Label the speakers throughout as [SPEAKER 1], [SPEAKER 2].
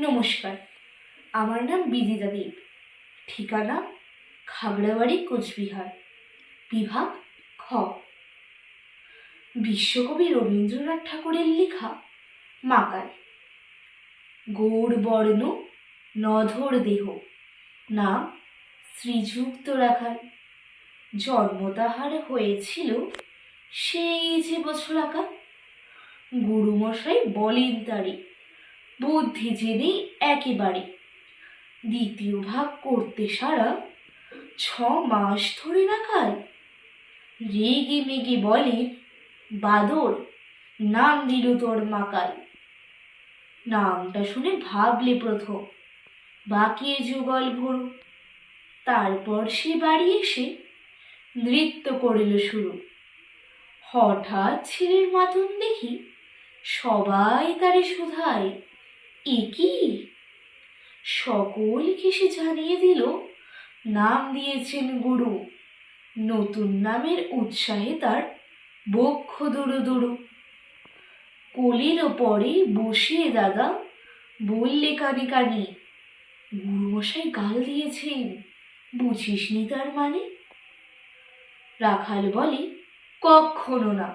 [SPEAKER 1] নমস্কার। আমার নাম বিদিতা দেব ঠিকানা খাগড়াবাড়ি, কোচবিহার। বিভাগ খ। বিশ্বকবি রবীন্দ্রনাথ ঠাকুরের লেখা মাকাল। গৌর বর্ণ নধর দেহ। নাম শ্রীযুক্ত রাখাল জন্ম তাহার হয়েছিল সেই যে বছর আকার গুরুমশাই বলেন তারে বুদ্ধি জেনে একেবারে। দ্বিতীয় ভাগ করতে সারা ছ মাস ধরে রাখাল রেগে মেগে বলেন বাদর, নাম দিল তোর মাকাল নামটা শুনে ভাবলে প্রথম বাকিয়ে যুগল ভরু। তারপর সে বাড়ি এসে নৃত্য করিল শুরু। হঠাৎ ছেলের মাতন দেখি সবাই তারে শুধায়। এ কি? সকলকে সে জানিয়ে দিল। নাম দিয়েছেন গুরু। নতুন নামের উৎসাহে তার বক্ষ দুরু দুরু। কলির পরে বসিয়ে দাদা বললে কানে কানে, গুরুমশাই গাল দিয়েছেন, বুঝিসনি তার মানে? রাখাল বলে কখনো না।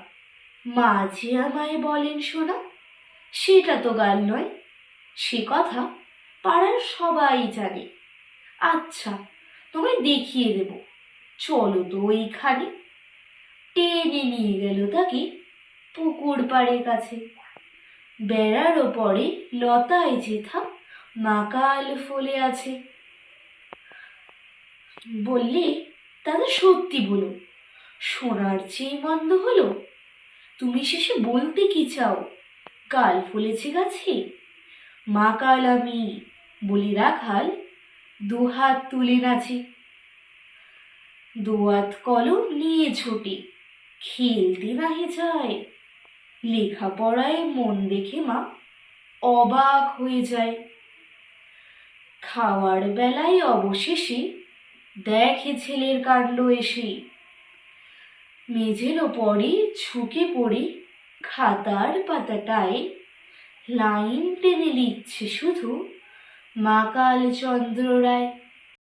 [SPEAKER 1] মাঝে আমায় বলেন শোনা সেটা তো গাল নয়। সে কথা পাড়ার সবাই জানে। আচ্ছা তোমায় দেখিয়ে দেব। চলো তো ওইখানে। টেনে নিয়ে গেল তাকে পুকুর পাড়ের কাছে। বেড়ার ওপরে লতায় যেথা মাকাল ফলে আছে। বললে, দাদা, সত্যি বলো শোনার চেয়ে মন্দ হলো? তুমি শেষে বলতে কি চাও? কাল ফলেছে গাছে? মা কাল আমি বলি রাখাল দুহাত তুলে নাচে দোয়াত কলম নিয়ে ছোটে খেলতে নাহি যায়। লেখাপড়ায় মন দেখে মা অবাক হয়ে যায়। খাওয়ার বেলায় অবশেষে দেখে ছেলের কাণ্ড এসে। মেঝের ওপরে ঝুঁকে পড়ে খাতার পাতাটায় লাইন টেনে লিখছে শুধু। মাকাল চন্দ্র রায়